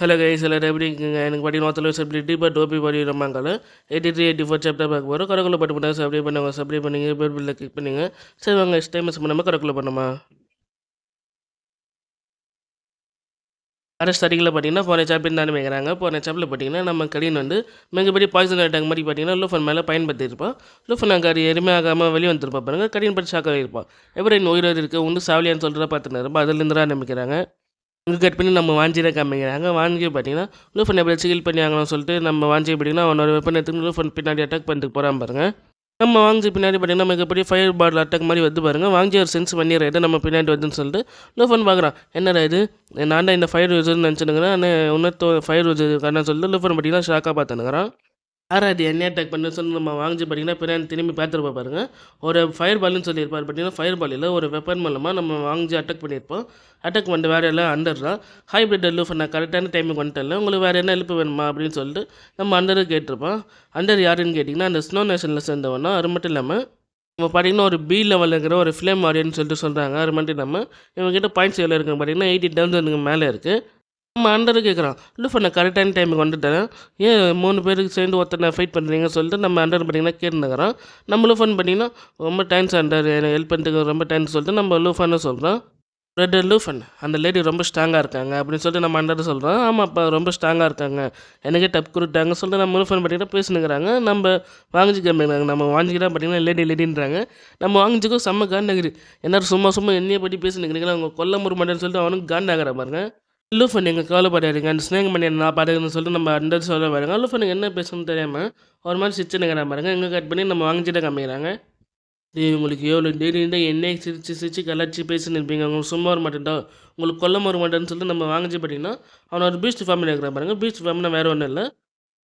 Hello guys எல்லாரும் எப்படி இருக்குங்க? எனக்கு பார்த்தீங்கன்னா ஒருத்தர் சப்ஜெக்ட் டீப்பர் டோபி படி ரொம்பாங்கால eighty three eighty four chapter பார்க்க போகிறோம் கரக்குள்ள பட்டு பண்ணால் சப்ளை பண்ணுவாங்க சப்ளை பண்ணிங்க பேர் பில்லில் கிளிக் பண்ணுங்க. சரி வாங்க டைம் மிஸ் பண்ணாமல் கரக்குள்ள பண்ணுமா அரசு ஸ்டார்டிங்கில் பார்த்தீங்கன்னா போன சாப்பிட்டு தானே வைக்கிறாங்க. போன சாப்பில் பார்த்தீங்கன்னா நம்ம கடின் வந்து மிகப்பெரிய பாய்சன் அட்டாக் மாதிரி பார்த்தீங்கன்னா லூஃபன் மேலே பயன்படுத்தியிருப்பான். லூஃபன் அங்கே அது எருமை ஆகாமல் வெளியே வந்துருப்பா பாருங்கள் கடின் பற்றி ஷாக்காக இருப்பான். எப்படி உயிரோடு இருக்குது உண்டு சாவலியான்னு சொல்லிட்டு பார்த்துன்னு இருப்பா அதுலேருந்து ஆரம்பிக்கிறாங்க. கட் பண்ணி நம்ம வாஞ்சியில் காமிக்கிறாங்க. வாஞ்சி பார்த்தீங்கன்னா லூஃபன் எப்படி ஹீல் பண்ணி ஆகணும்னு சொல்லிட்டு நம்ம வாஞ்சி பார்த்தீங்கன்னா அவனோட வெப்பன் எடுத்து லூஃபன் பின்னாடி அட்டாக் பண்ணிட்டு போகிறான் பாருங்கள் நம்ம வாங்கி பின்னாடி பார்த்தீங்கன்னா மிகப்பெரிய ஃபயர் பாட்டில் அட்டாக் மாதிரி வந்து பாருங்கள் வாங்கி ஒரு சென்ஸ் பண்ணிடுறாரு நம்ம பின்னாடி வருதுன்னு சொல்லிட்டு லூஃபன் பார்க்குறான் என்னடா இது? நான் தான் இந்த ஃபயர் யூசர்னு நினச்சினுங்கிறேன் ஆனால் இன்னொருத்த ஃபயர் யூசர் காரணம் சொல்லிட்டு லூஃபன் பார்த்தீங்கன்னா ஷாக்காக பார்த்துனுங்கிறான் யார் அது என்ன அட்டாக் பண்ணு சொல்லி நம்ம வாங்கி பார்த்தீங்கன்னா பிரியாணி திரும்பி பார்த்துருப்பா பாருங்கள் ஒரு ஃபயர் பால்னு சொல்லியிருப்பார் பார்த்தீங்கன்னா ஃபயர் பாலில் ஒரு வெப்பன் மூலமாக நம்ம வாங்கி அட்டாக் பண்ணியிருப்போம். அட்டாக் பண்ணிட்டு வேறு எல்லாம் அண்டர் தான். ஹைப்ரிட் லூஃப் நான் கரெக்டான டைமுக்கு வந்துட்டல உங்களுக்கு வேறு என்ன ஹெல்ப் வேணுமா அப்படின்னு சொல்லிட்டு நம்ம அண்டரு கேட்டிருப்போம். அண்டர் யாருன்னு கேட்டிங்கன்னா அந்த ஸ்னோ நேஷனில் சேர்ந்தவனா அது மட்டும் இல்லாமல் நம்ம பார்த்தீங்கன்னா ஒரு பி லெவலில் இருக்கிற ஒரு ஃப்ளேம் வாரியன்னு சொல்லிட்டு சொல்கிறாங்க அது மட்டும் இல்லாமல் இவங்ககிட்ட பாயிண்ட்ஸ் எவ்வளோ இருக்குன்னு பார்த்தீங்கன்னா எயிட்டி தௌசண்ட்க்கு மேலே இருக்குது நம்ம அண்டர் கேட்குறான் லூஃப் நான் கரெக்டான டைமுக்கு வந்துட்டேன். ஏன் மூணு பேருக்கு சேர்ந்து ஒருத்தனை ஃபைட் பண்ணுறீங்கன்னு சொல்லிட்டு நம்ம அண்டர் பார்த்தீங்கன்னா கேட்டுருக்கிறோம் நம்ம லூஃபன் பண்ணிங்கன்னா ரொம்ப டைம்ஸ் அண்டர் எனக்கு ஹெல்ப் பண்ணுறதுக்கு ரொம்ப டைம்ஸ் சொல்லிட்டு நம்ம லூஃபன்னு சொல்கிறோம் ரெட் லூஃபன் அந்த லேடி ரொம்ப ஸ்ட்ராங்காக இருக்காங்க அப்படின்னு சொல்லிட்டு நம்ம அண்டர் சொல்கிறோம் ஆமாம் அப்பா ரொம்ப ஸ்ட்ராங்காக இருக்காங்க. எனக்கே டப் கொடுத்தாங்க சொல்லிட்டு நம்ம லூஃபன் பார்த்தீங்கன்னா பேசினுக்கிறாங்க நம்ம வாங்கிச்சு நம்ம வாங்கிக்கிட்டா பார்த்தீங்கன்னா லேடி லேடின்றாங்க நம்ம வாங்கிச்சுக்கும் செம்ம காண்டாகுது எல்லோரும் சும்மா சும்மா என்னையை பற்றி பேசினுக்கிறீங்களா அவங்க கொல்ல முருமாட்டேன்னு சொல்லிட்டு அவனுக்கு காண்டாகிற பாருங்க. லூஃபன் நீங்கள் கவலைப்படாதீங்க. அந்த ஸ்னேக் பண்ணி நான் பாடுறதுன்னு சொல்லிட்டு நம்ம அந்த சொல்ல பாருங்க. லூஃபனுக்கு என்ன பேசணும்னு தெரியாமல் ஒரு மாதிரி சிரிச்சுனுங்கிற பாருங்க. எங்கே கட் பண்ணி நம்ம வாங்கிட்டு காமிக்கிறாங்க. டேய் உங்களுக்கு எவ்வளோ டெய்லி என்னை சிரிச்சு சிரிச்சு கலாச்சி பேசின்னு இருப்பீங்க. உங்களுக்கு சும்மா வர மாட்டேன்டா. உங்களுக்கு கொல்ல வர மாட்டேன்னு சொல்லிட்டு நம்ம வாங்கிச்சு பார்த்தீங்கன்னா அவன் ஒரு பீஸ்ட் ஃபார்மில் இருக்கிற பாருங்க. பீஸ்ட் ஃபார்ம்னா வேறு ஒன்றும் இல்லை.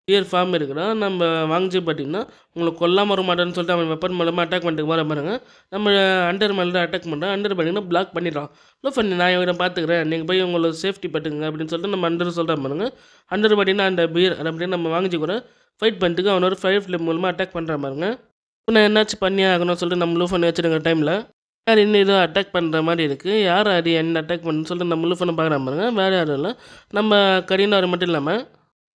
டியர் ஃபார்ம் இருக்கிறான் நம்ம வாங்கிச்சு பார்த்தீங்கன்னா உங்களை கொல்லாமல் வர மாட்டேன்னு சொல்லிட்டு அவன் வெப்பன் மூலமாக அட்டாக் பண்ணிட்டு வர பாருங்க. நம்ம அண்டர் மேலே அட்டாக் பண்ணுறான் அண்டர் பார்த்தீங்கன்னா பிளாக் பண்ணிடுறான். லோ பண்ணி நான் இவரை பார்த்துக்கிறேன் நீங்கள் போய் உங்களை சேஃப்டி பட்டுங்க அப்படின்னு சொல்லிட்டு நம்ம அண்டர் சொல்கிறா பாருங்க. அண்டர் பார்த்தீங்கன்னா அந்த பியர் அப்படின்னு நம்ம வாங்கிச்சு கூட ஃபைட் பண்ணிட்டு அவனோட ஃபயர் ஃப்ளேம் மூலமாக அட்டாக் பண்ணுற பாருங்க. நான் என்னாச்சு பண்ணியே ஆகணும்னு சொல்லிட்டு நம்ம லூஃபன் வச்சுருக்க டைமில் யார் இன்னும் ஏதோ அட்டாக் பண்ணுற மாதிரி இருக்குது யார் அது என்ன அட்டாக் பண்ணுன்னு சொல்லிட்டு நம்ம லூஃபனை பார்க்குற பாருங்க. வேறு யாரும் இல்லை. நம்ம கரீனார் மட்டும் இல்லாமல்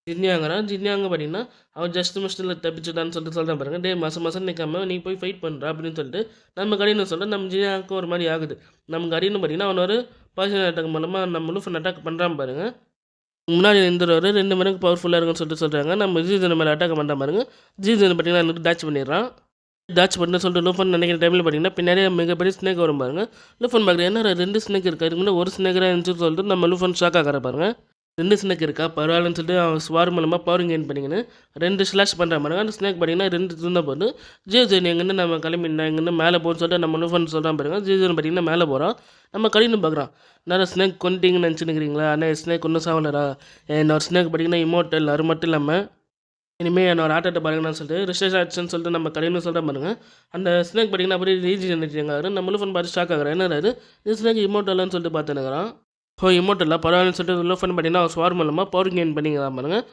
ஜின்யாங்கிறான் ஜின்யாங்க பார்த்தீங்கன்னா அவன் ஜஸ்ட் மிஸ்டில் தப்பிச்சுட்டான்னு சொல்லிட்டு சொல்கிறேன் பாருங்க. டே மாதம் மாதம் நிற்காம நீ போய் ஃபைட் பண்ணுற அப்படின்னு சொல்லிட்டு நம்ம கரீனு சொல்லிட்டு நம்ம ஜின்யாவுக்கு ஒரு மாதிரி ஆகுது. நம்ம கரீனு பார்த்தீங்கன்னா அவன் ஒரு பாய்சன் அட்டாக் மூலமாக நம்ம லூஃபன் அட்டாக் பண்ணுறான் பாருங்க. முன்னாடி இருந்துருவார் ரெண்டு மணிக்கு பவர்ஃபுல்லாக இருக்குன்னு சொல்லிட்டு சொல்கிறாங்க நம்ம ஜீசன் மேலே அட்டாக் பண்ணுற பாருங்க. ஜீசன் பார்த்தீங்கன்னா எனக்கு டாச் பண்ணிடுறான். டாச் பண்ண சொல்லிட்டு லூஃபன் நினைக்கிற டைமில் பார்த்தீங்கன்னா பின்னாடியே மிகப்பெரிய ஸ்னேக் வரும் பாருங்க. லூஃபன் பார்க்குறேன் என்ன ரெண்டு ஸ்னேக் இருக்குது அதுக்கு முன்னாடி ஒரு ஸ்னேக்கராக இருந்துச்சு சொல்லிட்டு நம்ம லூஃபன் ஷாக் ஆகிற பாருங்க. ரெண்டு ஸ்னேக் இருக்கா? பரவாயில்லன்னு சொல்லிட்டு அவன் ஸ்வார் மூலமாக பவர் கெயின் பண்ணிங்கன்னு ரெண்டு ஸ்லாஷ் பண்ணுற மாதிரி அந்த ஸ்னேக் பார்த்தீங்கன்னா ரெண்டு இருந்தால் போது. ஜே ஜே எங்கன்னு நம்ம கிளம்பினா எங்கேருந்து மேலே போகணும்னு சொல்லிட்டு நம்ம லூஃபன் சொல்கிறான் பாருங்க. ஜேஜன் பார்த்தீங்கன்னா மேலே போகிறான் நம்ம கடினு பார்க்குறான் நிறைய ஸ்னேக் கொண்டுட்டீங்கன்னு நினச்சினுக்கிறீங்களா ஆனால் ஸ்னேக் ஒன்றும் சாவலடா. என்னோட ஸ்னேக் பார்த்தீங்கன்னா இமோட்டல் அது மட்டும் இல்லாமல் இனிமேல் என்னோட ஆட்டத்தை பாருங்கன்னு சொல்லிட்டு ரிஷேஷ் ஆச்சுன்னு சொல்லிட்டு நம்ம கடைன்னு சொல்கிற பாருங்க. அந்த ஸ்னேக் பார்த்தீங்கன்னா அப்படியே ரீஜி நினைச்சிருக்காரு நம்ம ஃபோன் பார்த்து ஷாக் ஆகிறார் என்ன இது? இந்த ஸ்னேக் இமோட்டல்னு சொல்லிட்டு பார்த்துனுக்குறான் ஓ இமோட்டல்ல பரவாயில்லன்னு சொல்லிட்டு லூஃபன் பார்த்தீங்கன்னா அவன் ஸ்வார் மூலமாக பவர் கெயின் பண்ணிக்கிறான் பாருங்கள்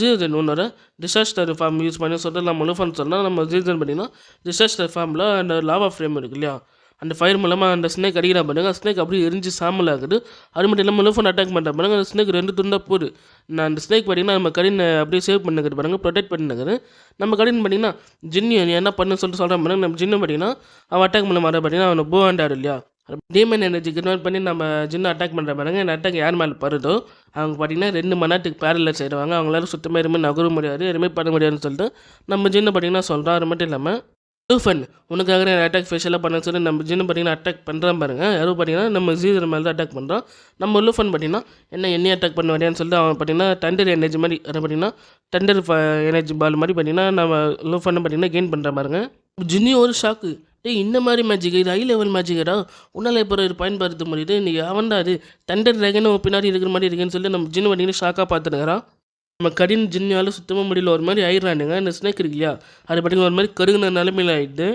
ஜீசன் ஒன்னோட டிசாஸ்டர் ஃபார்ம் யூஸ் பண்ணி சொல்லிட்டு நம்ம லூஃபன் சொன்னால் நம்ம ஜீரோஜன் பார்த்தீங்கன்னா டிசாஸ்டர் ஃபார்மில் அந்த லாவா ஃப்ரேம் இருக்கு இல்லையா? அந்த ஃபயர் மூலமாக அந்த ஸ்னேக் அடிக்கிறா பாருங்க. ஸ்னேக் அப்படியே எரிஞ்சு சாமல் ஆகுது. அது மட்டும் இல்லாமல் லூஃபன் அட்டாக் பண்ணுற பாருங்க. அந்த ஸ்னேக் ரெண்டு துண்டாக போகுது. நான் அந்த ஸ்னேக் பார்த்தீங்கன்னா நம்ம கடினை அப்படியே சேவ் பண்ணுறது பாருங்க. ப்ரொடெக்ட் பண்ணினுக்குது நம்ம கடின் பார்த்தீங்கன்னா ஜின்னு என்ன பண்ணு சொல்லிட்டு சொல்கிறேன் பாருங்க. நம்ம ஜின்னு பார்த்தீங்கன்னா அவன் அட்டாக் பண்ண மாதிரி பார்த்தீங்கன்னா அவனை போ ஆண்டாரு இல்லையா? டீமன் எனர்ஜி கன்வெர்ட் பண்ணி நம்ம ஜின்னு அட்டாக் பண்ணுற பாருங்க. இந்த அட்டாக் யார் மேலே பருதோ அவங்க பார்த்தீங்கன்னா ரெண்டு மணி நேரத்துக்கு பேரலில் செய்வாங்க அவங்களால சுத்தமாக எதுவுமே நகர முடியாது எதுவுமே பண்ண முடியாதுன்னு சொல்லிட்டு நம்ம ஜின்னு பார்த்தீங்கன்னா சொல்கிறோம் அது மட்டும் இல்லாமல் டூஃபன் உனக்காக நான் அட்டாக் ஃபேஷியலாக பண்ண சொல்லி நம்ம ஜின்னு பார்த்தீங்கன்னா அட்டாக் பண்ணுறான் பாருங்க. யாரும் பார்த்தீங்கன்னா நம்ம ஜீசர் மேலே தான் அட்டாக் பண்ணுறோம் நம்ம லூஃபன் பார்த்தீங்கன்னா என்ன என்னையும் அட்டாக் பண்ண வரையான்னு சொல்லிட்டு அவன் பார்த்தீங்கன்னா டண்டர் எனர்ஜி மாதிரி அதை பார்த்தீங்கன்னா டண்டர் எனர்ஜி பால் மாதிரி பார்த்தீங்கன்னா நம்ம லூஃபன் பார்த்தீங்கன்னா கெயின் பண்ணுற பாருங்க. ஜின்னி ஒரு ஷாக்கு ஏய் இந்த மாதிரி மேஜிக் இது ஹை லெவல் மேஜிக்கடா உன்னால் இப்போ இது பயன்படுத்த முடியுது. நீ தான் அது தண்டர் ட்ராகன் பின்னாடி இருக்கிற மாதிரி இருக்குன்னு சொல்லிட்டு நம்ம ஜின்னு பார்த்தீங்கன்னா ஷாக்காக பார்த்துருக்கிறான் நம்ம கடின் ஜின்னியால் சுத்தமாக முடியல. ஒரு மாதிரி ஆயிடுறானுங்க இந்த ஸ்னேக் இருக்கு இல்லையா? அது பார்த்தீங்கன்னா ஒரு மாதிரி கருகுன நிலமையில் ஆகிடுது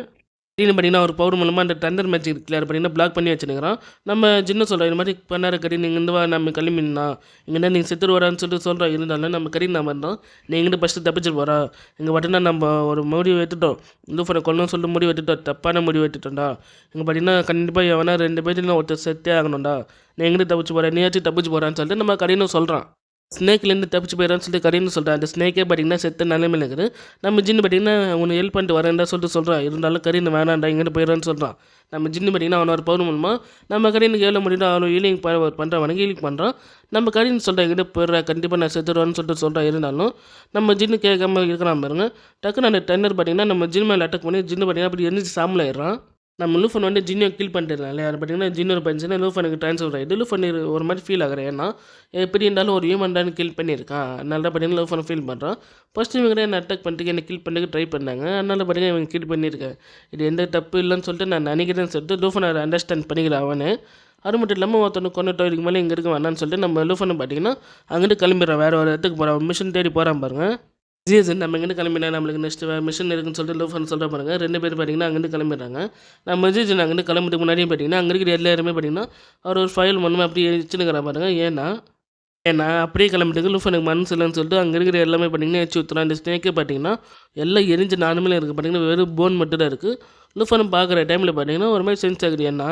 திடீர்னு பார்த்தீங்கன்னா ஒரு பவர் மூலமாக அந்த தண்டர் மேஜிக் கிளியர் அது பார்த்தீங்கன்னா பிளாக் பண்ணி வச்சுருக்கிறான் நம்ம ஜின்ன சொல்கிறோம் இந்த மாதிரி பண்ணார கடி நீங்கள் இருந்து வா நம்ம கிளம்பினா இங்கே நீங்கள் செத்துரு வரான்னு சொல்லிட்டு சொல்கிறோம் இருந்தாலும் நம்ம கறி நான் வந்தோம். நீ ஃபஸ்ட்டு தப்பிச்சிட்டு போகிறா இங்கே பார்த்தீங்கன்னா நம்ம ஒரு முடிவு எடுத்துட்டோம் லூஃபனை கொல்லணும்னு சொல்லிட்டு முடிவு எடுத்துட்டோம் தப்பான முடிவு எடுத்துட்டோம்டா இங்கே பார்த்தீங்கன்னா கண்டிப்பாக எவனா ரெண்டு பேர்த்துல ஒருத்தர் செத்தே ஆகணும்டா. நீ எங்கிட்ட தப்பிச்சு போகிறேன் நீயாச்சும் தப்பிச்சு போகிறான்னு சொல்லிட்டு நம்ம கடினும் சொல்கிறான் ஸ்னேக்லேருந்து தப்பிச்சு போயிடறான்னு சொல்லிட்டு கரீன்னு சொல்கிறான் அந்த ஸ்னேக்கே பார்த்தீங்கன்னா செத்த நிலைமையில் இருக்குது. நம்ம ஜின்னு பார்த்தீங்கன்னா உன்னை ஹெல்ப் பண்ணிட்டு வரேன்டா சொல்லிட்டு சொல்கிறான் இருந்தாலும் கரீன் வேணாண்டா இங்கிட்டு போயிடறான்னு சொல்கிறான் நம்ம ஜின்னு பார்த்தீங்கன்னா அவனை ஒரு பவுன் மூலமாக நம்ம கரீனுக்கு எவ்வளோ முடியும் அவனை ஹீலிங் பண்ணுறான் அவனுக்கு ஹீலிங் பண்ணுறான் நம்ம கரீன் சொல்கிறான் எங்கிட்ட போயிடுறா கண்டிப்பாக நான் செத்துடுவான்னு சொல்லிட்டு சொல்கிறான் இருந்தாலும் நம்ம ஜின்னு கேட்காம இருக்கிறான் பாருங்க. டக்குன்னு அந்த டென்னர் பார்த்தீங்கன்னா நம்ம ஜின் மேலே அட்டாக் பண்ணி ஜின்னு பார்த்தீங்கன்னா அப்படி எரிஞ்சு சாமில் ஆயிடுறான் நம்ம லூஃபன் வந்து ஜின்னை கில் பண்ணிட்டுருந்தாங்க யார் பார்த்தீங்கன்னா ஜின்னோட பண்ணிச்சுன்னா லூஃபனுக்கு ட்ரான்ஸ்ஃபர் ஆகிடுது லூஃபன் ஒரு மாதிரி ஃபீல் ஆகிறேன். ஏன்னா எப்படி இருந்தாலும் ஒரு ஹியூமன் தான் கில் பண்ணியிருக்கான். அதனால தான் பார்த்தீங்கன்னா லூஃபனை ஃபீல் பண்ணுறான் ஃபஸ்ட்டு இவங்க என்ன அட்டாக் பண்ணிட்டு என்னை கில் பண்ணுறதுக்கு ட்ரை பண்ணாங்க. அதனால பார்த்தீங்கன்னா இவங்க கில் பண்ணியிருக்கேன் இது எந்த தப்பு இல்லைன்னு சொல்லிட்டு நான் நினைக்கிறேன்னு சொல்லிட்டு லூஃபனை அண்டர்ஸ்டாண்ட் பண்ணிக்கிறேன் அவனு. அது மட்டும் இல்லாமல் ஒருத்தனை கொண்டுட்டோம் இதுக்கு மேலே இங்கே இருக்க வேணான்னு சொல்லிட்டு நம்ம லூஃபனை பார்த்தீங்கன்னா அங்கிட்டு கிளம்பிடுறான். வேறு ஒரு இடத்துக்கு போகிறான் மிஷின் தேடி போகிறான் பாருங்கள் ஜிஎஸ்என் நம்ம எங்கே கிளம்பினா நம்மளுக்கு நெக்ஸ்ட் மிஷின் இருக்குன்னு சொல்லிட்டு லூஃபன் சொல்கிற பாருங்க. ரெண்டு பேர் பார்த்தீங்கன்னா அங்கேருந்து கிளம்பிடுறாங்க. நம்ம ஜிஎஸ்என் அங்கேருந்து கிளம்புறதுக்கு முன்னாடியே பார்த்தீங்கன்னா அங்கே இருக்கிற எல்லாருமே பார்த்தீங்கன்னா அவர் ஒரு ஃபைல் மண்ணுமே அப்படியே வச்சுனுக்கிறா பாருங்க. ஏன்னா ஏன்னா அப்படியே கிளம்பிட்டு லூஃபனுக்கு மனசு இல்லைன்னு சொல்லிட்டு அங்கே இருக்கிற எல்லாமே பார்த்தீங்கன்னா எச்சு ஊற்றுறான் அந்த ஸ்னேக்கே பார்த்தீங்கன்னா எல்லாம் எரிஞ்சு நானுமே இருக்குது பார்த்தீங்கன்னா வெறும் போன் மட்டும் தான் இருக்குது லூஃபனை பார்க்குற டைமில் பார்த்தீங்கன்னா ஒரு மாதிரி சென்ஸ் ஆகுது. ஏன்னா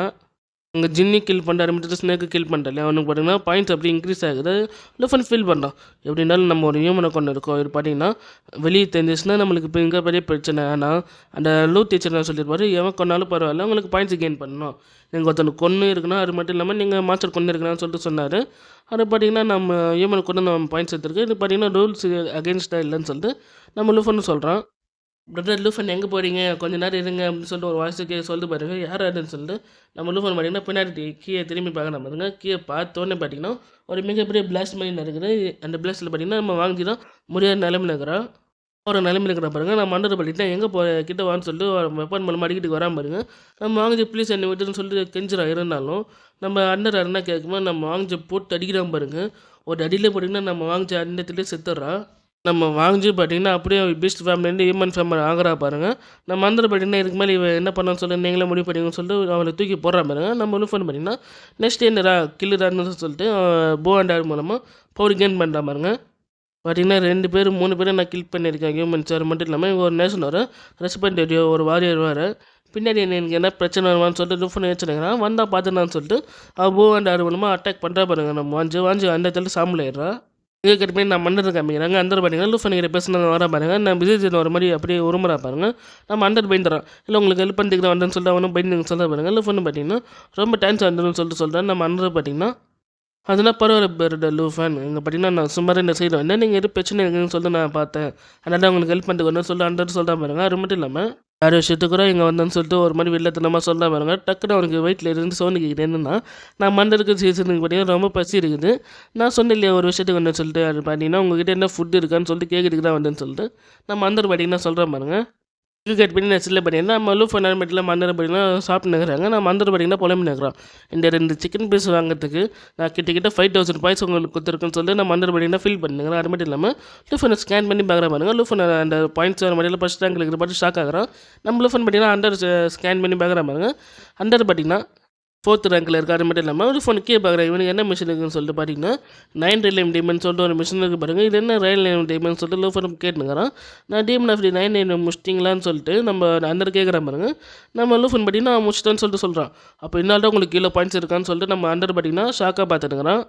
அங்கே ஜின்னி கில் பண்ணுறாரு ஆரம்பிச்சிட்டு ஸ்னேக்கு கில் பண்ணுறாரு அவனுக்கு பார்த்தீங்கன்னா பாயிண்ட்ஸ் அப்படி இன்க்ரீஸ் ஆகுது. லூஃபன் ஃபீல் பண்ணுறான் எப்படி இருந்தாலும் நம்ம ஒரு ஹியூமனை கொண்டு இருக்கோம். இது பார்த்தீங்கன்னா வெளியே தெரிஞ்சிச்சுன்னா நம்மளுக்கு இப்போ இங்கே பெரிய பிரச்சனை. ஆனால் அந்த லூ டீச்சர் நான் சொல்லியிருப்பாரு எவன் கொண்டாலும் பரவாயில்ல உங்களுக்கு பாயிண்ட்ஸ் கெயின் பண்ணணும். நீங்கள் ஒருத்தனுக்கு கொன்று இருக்குன்னா அது மட்டும் இல்லாமல் நீங்கள் மாஸ்டர் கொண்டு இருக்கலாம்னு சொல்லிட்டு சொன்னார். அது பார்த்தீங்கன்னா நம்ம ஹியூமனை கொண்டு நம்ம பாயிண்ட்ஸ் எடுத்துருக்கு. இது பார்த்தீங்கன்னா ரூல்ஸ் அகேன்ஸ்டாக இல்லைன்னு சொல்லிட்டு நம்ம லூஃபன்னு சொல்கிறான் பிரதர் லூஃபன் எங்கே போகிறீங்க கொஞ்ச நேரம் இருங்க அப்படின்னு சொல்லிட்டு ஒரு வாய்ஸுக்கு சொல்லிட்டு பாருங்கள் யார் அதுன்னு சொல்லிட்டு நம்ம லூஃபன் பார்த்தீங்கன்னா பின்னாடி கீழே திரும்பி பார்க்கலாம் பாருங்க. கீழே பார்த்தோன்னே பார்த்தீங்கன்னா ஒரு மிகப்பெரிய பிளாஸ்ட் மாதிரி நடக்குது. அந்த பிளாஸ்ட்டில் பார்த்தீங்கன்னா நம்ம வாங்கி தான் முடியாத நிலைமையில் இருக்கிறோம். ஒரு நிலைமையில் இருக்கிற பாருங்கள் நான் மண்டரை பண்ணிட்டு எங்கே போ கிட்ட வான்னு சொல்லிட்டு ஒரு வெப்பன் மூலமாக அடிக்கிட்டு வராமல் பாருங்க. நம்ம வாங்கி ப்ளீஸ் என்னை விட்டுன்னு சொல்லிட்டு கெஞ்சிரா இருந்தாலும் நம்ம அண்டர் என்ன கேட்கும்போது நம்ம வாங்கி போட்டு அடிக்கிறான் பாருங்க. ஒரு அடியில் போட்டிங்கன்னா நம்ம வாங்கி அண்டத்துலேயே செத்துடுறா நம்ம வாங்கி பார்த்தீங்கன்னா அப்படியே பீஸ்ட் ஃபேமிலிலேருந்து ஹியூமன் ஃபேமிலி ஆகிறா பாருங்கள் நம்ம அந்த பார்த்தீங்கன்னா இதுக்கு மேலே இவன் என்ன பண்ணான்னு சொல்லி நீங்களே முடிவு பண்ணிங்கன்னு சொல்லிட்டு அவளை தூக்கி போடுறா பாருங்க. நம்ம ஒன்று ஃபோன் பண்ணிங்கன்னா நெக்ஸ்ட் என்னடா கில்லுடான்னு சொல்லிட்டு போ அண்ட் ஆர் மூலமாக பவர் கெயின் பண்ணுறா பாருங்க. பார்த்தீங்கன்னா ரெண்டு பேர் மூணு பேரும் நான் கில் பண்ணியிருக்கேன் ஹியூமன்ஸ் அது மட்டும் இல்லாமல் ஒரு நேஷன் வரும் ரெஸ்பெண்ட் ஏரியோ ஒரு வாரியர் வர பின்னாடி எனக்கு என்ன பிரச்சனை வருவான்னு சொல்லிட்டு லூஃபன் வச்சுருக்கிறான். வந்தால் பார்த்துனான்னு சொல்லிட்டு அவள் போ அண்ட் ஆர் மூலமாக அட்டாக் பண்ணுறா பாருங்க. நம்ம வாஞ்சி வாஞ்சி அந்த இடத்துல சாம்பிள் ஆயிடுறா. இதே கட்டி நான் மன்னர் காமிக்கிறாங்க அண்டர் பார்த்தீங்கன்னா லூஃபன் நீங்கள் பேசுனது வர பாருங்கள் நான் விஜய் ஒரு மாதிரி அப்படியே உருமுறா பாருங்கள் நம்ம அண்டர் பயந்துறான் இல்லை உங்களுக்கு ஹெல்ப் பண்ணிட்டு வந்தேன் சொல்லிட்டு அவனும் பயந்து சொல்ல பாருங்க. லூஃபன் பார்த்தீங்கன்னா ரொம்ப டான்ஸ் வந்துடும் சொல்லிட்டு சொல்கிறேன் நம்ம அண்டர் பார்த்தீங்கன்னா அதெல்லாம் பரவாயில்ல பேருட லூஃபன் இங்கே பார்த்தீங்கன்னா நான் சும்மாரே இந்த சைடு வந்தேன். நீங்கள் எது பிரச்சனை இருக்குன்னு சொல்லிட்டு நான் பார்த்தேன். அதனால் உங்களுக்கு ஹெல்ப் பண்ணிட்டு வரணும்னு சொல்லிட்டு அண்டர் சொல்கிறேன் பாருங்கள் அது மட்டும் இல்லாமல் யார் விஷயத்துக்கு கூட இங்கே வந்தேன்னு சொல்லிட்டு ஒரு மாதிரி வில்லத்தனமாக சொல்ல பாருங்க. டக்குன்னு அவனுக்கு வயிற்றில் இருந்து சோனி கேட்குது என்னென்னா நான் மண்டலுக்கு சீசனுக்கு பார்த்தீங்கன்னா ரொம்ப பசி இருக்குது. நான் சொன்னேன் இல்லையா ஒரு விஷயத்துக்கு வந்தேன் சொல்லிட்டு அது பார்த்தீங்கன்னா உங்ககிட்ட என்ன ஃபுட் இருக்கான்னு சொல்லிட்டு கேட்குறதுக்கு தான் வந்தேன்னு சொல்லிட்டு நான் மந்தர் பார்த்தீங்கன்னா சொல்கிறேன் பாருங்கள் இது கட் பண்ணி நான் சில்ல பார்த்தீங்கன்னா நம்ம லூஃப் நேரமெட்டில் மந்தர் பார்த்தீங்கன்னா சாப்பிட்டு நிற்கிறாங்க நான் மந்தர் பார்த்தீங்கன்னா புலம்பு நிற்கிறோம் இந்த ரெண்டு சிக்கன் பீஸ் வாங்குறதுக்கு நான் கிட்டக்கிட்ட ஃபைவ் தௌசண்ட் பாய்ஸ் உங்களுக்கு கொடுத்துருக்குன்னு சொல்லி நான் மந்தர் பார்த்தீங்கன்னா ஃபீல் பண்ணுறேன் அது மட்டும் இல்லாமல் லூஃபனை ஸ்கேன் பண்ணி பார்க்குற பாருங்க. லூஃபன் அந்த பாயிண்ட்ஸ் வர மாதிரிலாம் ஃபஸ்ட் ரேங்க் இருக்கிற பார்த்து ஷாக் ஆகிறோம் நம்ம லூஃபன் பார்த்தீங்கன்னா அண்டர் ஸ்கேன் பண்ணி பார்க்குற பாருங்க. அண்டர் பார்த்தீங்கன்னா ஃபோர்த் ரேங்கில் இருக்க அது மட்டும் இல்லாமல் ஒரு ஃபோன் கீழே பார்க்குறேன் இவனுக்கு என்ன மிஷின் இருக்குன்னு சொல்லிட்டு பார்த்தீங்கன்னா நைன் ரிலேம் டீமன் சொல்லிட்டு ஒரு மிஷின் இருக்குது பாருங்கள் இது என்ன ரயில் லைம் டீமன் சொல்லிட்டு லூஃபன் கேட்டுங்கிறான் நான் டீமன் ஆஃப் டி நைன் நைன் முடிச்சிட்டிங்களான்னு சொல்லிட்டு நம்ம அண்டர் கேட்குறேன் பாருங்க. நம்ம லூஃபன் பார்த்தீங்கன்னா முடிச்சிட்டேன்னு சொல்லிட்டு சொல்கிறான் அப்போ இன்னால்தான் உங்களுக்கு கீழே பாயிண்ட்ஸ் இருக்கான்னு சொல்லிட்டு நம்ம அண்டர் பார்த்தீங்கன்னா ஷாக்காக பார்த்துட்டுங்கிறான்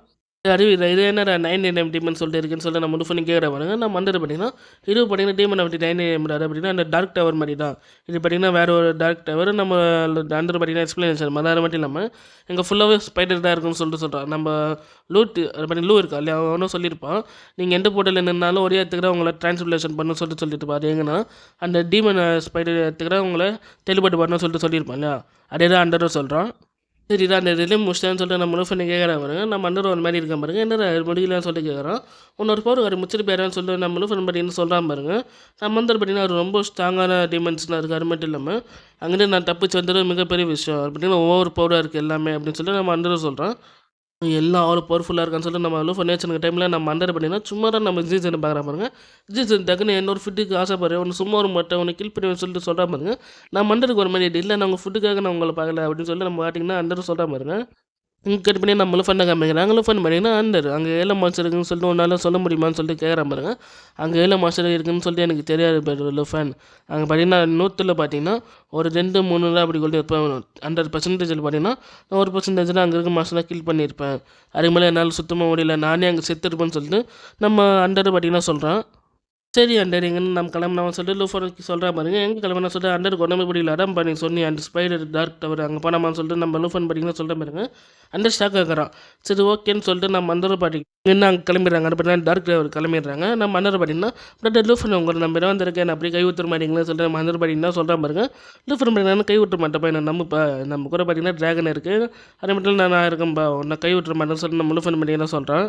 அறிவு இது என்ன நைன் நைன் டீமன் சொல்லிட்டு இருக்குன்னு சொல்லிட்டு நம்ம லூஃபன் கேட்குற பாருங்க. நம்ம வந்துட்டு பார்த்தீங்கன்னா இது பார்த்தீங்கன்னா டீமன் ஆஃப் நைன் நைன் அப்படின்னா அந்த டார்க் டவர் மாதிரி தான் இது பார்த்தீங்கன்னா வேறு ஒரு டார்க் டவர் நம்ம அந்த பார்த்தீங்கன்னா எக்ஸ்பிளனேஷன் அது மட்டும் இல்லாமல் எங்கள் ஃபுல்லாகவே ஸ்பைடர் தான் இருக்குன்னு சொல்லிட்டு சொல்கிறான் நம்ம லூட் அது பண்ணி லூ இருக்கா இல்லையா? அவனும் சொல்லியிருப்பான். நீங்கள் எந்த போட்டில் நின்னாலும் ஒரே இடத்துக்கு உங்களை டிரான்ஸ்பிளேஷன் பண்ணு சொல்லிட்டு சொல்லிட்டு பாரு எங்கன்னா அந்த டீமன் ஸ்பைடர் எடுத்துக்கிற உங்களை தெளிவுபட்டு பண்ணணும்னு சொல்லிட்டு சொல்லியிருப்பான் இல்லையா? அதே தான் அண்டரும் சொல்கிறான் சரி நான் அந்த ரிலே முடிச்சிட்டேன்னு சொல்லிட்டு நம்ம லூஃப் பண்ணி கேட்குறா பாருங்க. நம்ம அண்டர் ஒரு மாதிரி இருக்க பாருங்க. என்ன முடியலன்னு சொல்லிட்டு கேட்குறான் இன்னொரு பவர் ஒரு முடிச்சிட்டு போயிடறான்னு சொல்லிட்டு நம்ம லூஃப் பார்த்தீங்கன்னா சொல்கிறான் பாருங்க. நம்ம வந்து பார்த்தீங்கன்னா அவர் ரொம்ப ஸ்ட்ராங்கான டிமென்ஷனாக இருக்குது அது மட்டும் இல்லாமல் அங்கேருந்து நான் தப்பிச்சு வந்தது மிகப்பெரிய விஷயம். அப்படின்னா ஒவ்வொரு பவராக இருக்குது எல்லாமே அப்படின்னு சொல்லிட்டு நம்ம அண்டர் சொல்கிறோம் எல்லாம் அவ்வளோ பவர்ஃபுல்லாக இருக்கான்னு சொல்லிட்டு நம்ம லூஃப் நேச்சனுக்கு டைமில் நம்ம அண்டர் பண்ணினா சும்மா தான் நம்ம ஜீசன் பார்க்குற பாருங்க. ஜீசன் டக்குன்னு என்னோட ஃபுட்டுக்கு ஆசைப்படுறேன் ஒன்று சும்மா ஒரு மட்டை ஒன்று கில் பண்ணி சொல்லிட்டு சொல்கிறா பாருங்க. நான் மண்டருக்கு ஒரு மாதிரி இல்லை நான் உங்கள் ஃபுட்டுக்காக நான் உங்களை பார்க்கல அப்படின்னு சொல்லி நம்ம பார்த்தீங்கன்னா அண்டர் சொல்கிறா பாருங்க. கட் பண்ணி நம்ம காமிக்கிறேன் நாங்களும் லூஃபன் பார்த்தீங்கன்னா அண்டர் அங்கே ஏழை மாஸ்டர் இருக்குன்னு சொல்லிட்டு உன்னால் சொல்ல முடியுமான்னு சொல்லிட்டு கேட்குறேன் பாருங்க. அங்கே ஏழை மாஸ்டர் இருக்குன்னு சொல்லிட்டு எனக்கு தெரியாது பேர் ஃபேன் அங்கே பார்த்தீங்கன்னா நூற்றில் பார்த்தீங்கன்னா ஒரு ரெண்டு மூணு அப்படி கொண்டு இருப்பேன். ஹண்ட்ரட் பர்சன்டேஜில் பார்த்தீங்கன்னா நான் ஒரு பர்சன்டேஜில் அங்கே இருக்க மாஸ்டராக கில் பண்ணியிருப்பேன். அதுக்கு மேலே என்னால் சுத்தமாக முடியல. நானே அங்கே செத்துருப்பேன்னு சொல்லிட்டு நம்ம அண்டர் பார்த்தீங்கன்னா சொல்கிறான் சரி அண்டர் எங்கன்னு நம்ம கிளம்பினவன் சொல்லிட்டு லூஃபருக்கு சொல்கிறா பாருங்க. எங்கே கிளம்பினா சொல்லிட்டு அண்டர் உடம்பு பிடிக்கல அதான் பண்ணி சொன்னி அண்ட் ஸ்பைடர் டார்க் டவர் அங்கே போனாமான்னு சொல்லிட்டு நம்ம லூஃபன் பார்த்தீங்கன்னா சொல்கிற பாருங்க. அண்டர் ஸ்டாக் ஆகிறான் சரி ஓகேன்னு சொல்லிட்டு நம்ம அண்டர் பாட்டி என்ன அங்கே கிளம்பிடுறாங்க. அது பார்த்தீங்கன்னா டார்க் டவர் கிளம்பிடுறாங்க. நம்ம அண்டர் பாட்டினா அப்படியே லூஃபன் உங்களை நம்பி வந்திருக்கேன் அப்படி கை ஊற்ற மாட்டீங்களேன்னு சொல்லிட்டு நம்ம அண்டர் பார்த்தீங்கன்னா சொல்கிறா பாருங்க. லூஃபன் பண்ணினா கை ஊற்ற மாட்டேப்பா என்ன இப்போ நம்ம கூட பார்த்தீங்கன்னா ட்ராகன் இருக்குது அது மட்டும் நான் நான் இருக்கேன்ப்பா உன்னை கை ஊற்ற மாட்டேன்னு சொல்லிட்டு நம்ம லூஃபன் பார்த்தீங்கன்னா சொல்கிறான்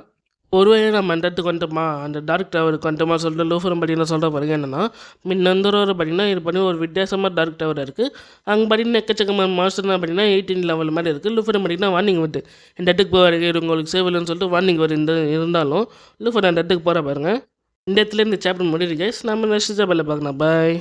ஒருவேளை நம்ம அந்த இடத்துக்கு வந்துட்டோமா? அந்த டார்க் டவருக்கு வந்துட்டோமா? சொல்லிட்டு லூஃபரம் பார்த்தீங்கன்னா சொல்கிற பாருங்க என்னன்னா முன்னந்தரோர் பார்த்தீங்கன்னா இது பண்ணி ஒரு வித்தியாசமாக டார்க் டவர் இருக்குது அங்கே பார்த்தீங்கன்னா எக்கச்சக்கமான மாஸ்டர்னா பார்த்தீங்கன்னா எயிட்டீன் லெவல் மாதிரி இருக்குது லூஃபரம் பார்த்தீங்கன்னா வார்னிங் வருது இந்த இடத்துக்கு போகிற இது உங்களுக்கு சேவ் இல்லைன்னு சொல்லிட்டு வார்னிங் வரும் இந்த இருந்தாலும் லூஃபர் அந்த இடத்துக்கு போகிற பாருங்க. இந்த இடத்துல இந்த சாப்டர் முடியுது நம்ம நெக்ஸ்ட் சாப்பில் பார்க்கலாம். பாய்